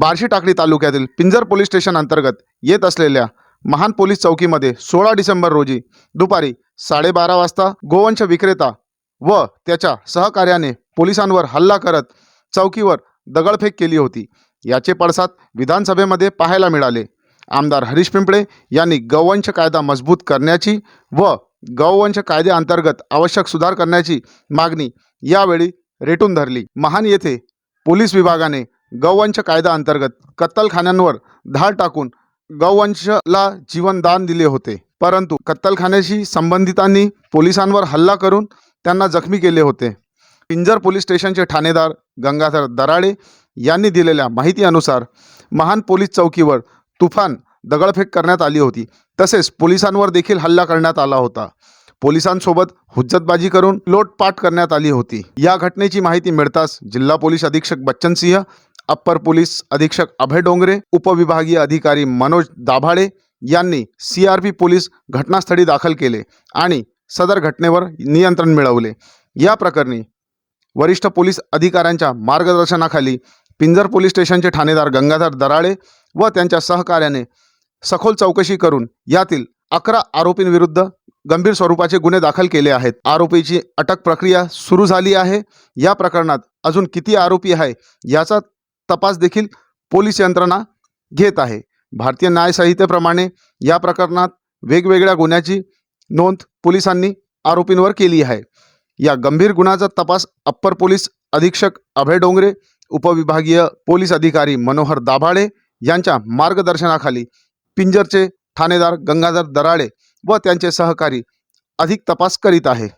बार्शी टाकळी तालुक्यातील पिंजर police station अंतर्गत येत असलेल्या महान पोलीस चौकीमध्ये सोळा डिसेंबर रोजी दुपारी साडेबारा वाजता गोवंश विक्रेता व त्याच्या सहकार्याने पोलिसांवर हल्ला करत चौकीवर दगडफेक केली होती. याचे पडसाद विधानसभेमध्ये पाहायला मिळाले. आमदार हरीश पिंपळे यांनी गौवंश कायदा मजबूत करण्याची व गौवंश कायद्याअंतर्गत आवश्यक सुधार करण्याची मागणी यावेळी रेटून धरली. महान येथे पोलीस विभागाने गौवंश कायद्याअंतर्गत कत्तलखान्यांवर धाड टाकून गौवंशला जीवनदान दिले होते. परंतु कत्तलखान्याशी संबंधितांनी पोलिसांवर हल्ला करून त्यांना जखमी केले होते. पिंजर पोलीस स्टेशनचे ठाणेदार गंगाधर दराडे यांनी दिलेल्या माहितीनुसार महान पोलीस चौकीवर तुफान दगडफेक करण्यात आली होती. तसेच पोलिसांवर देखील हल्ला करण्यात आला होता. पोलिसांसोबत हुज्जतबाजी करून लोटपाट करण्यात आली होती. या घटनेची माहिती मिळताच जिल्हा पोलीस अधीक्षक बच्चन सिंह अप्पर पोलीस अधीक्षक अभय डोंगरे उपविभागीय अधिकारी मनोज दाभाळे यांनी सी आर पी पोलीस घटनास्थळी दाखल केले आणि सदर घटनेवर नियंत्रण मिळवले. या प्रकरणी वरिष्ठ पोलीस अधिकाऱ्यांच्या मार्गदर्शनाखाली पिंजर पोलीस स्टेशनचे ठाणेदार गंगाधर दराळे व त्यांच्या सहकार्याने सखोल चौकशी करून यातील अकरा आरोपींविरुद्ध गंभीर स्वरूपाचे गुन्हे दाखल केले आहेत. आरोपीची अटक प्रक्रिया सुरू झाली आहे. या प्रकरणात अजून किती आरोपी आहे याचा तपास देखील पोलीस यंत्रणा घेत आहे. भारतीय न्यायसंहितेप्रमाणे या प्रकरणात वेगवेगळ्या गुन्ह्याची नोंद पोलिसांनी आरोपींवर केली आहे. या गंभीर गुन्ह्याचा तपास अप्पर पोलीस अधीक्षक अभय डोंगरे उपविभागीय पोलीस अधिकारी मनोहर दाभाडे यांच्या मार्गदर्शनाखाली पिंजरचे ठाणेदार गंगाधर दराडे व त्यांचे सहकारी अधिक तपास करीत आहे.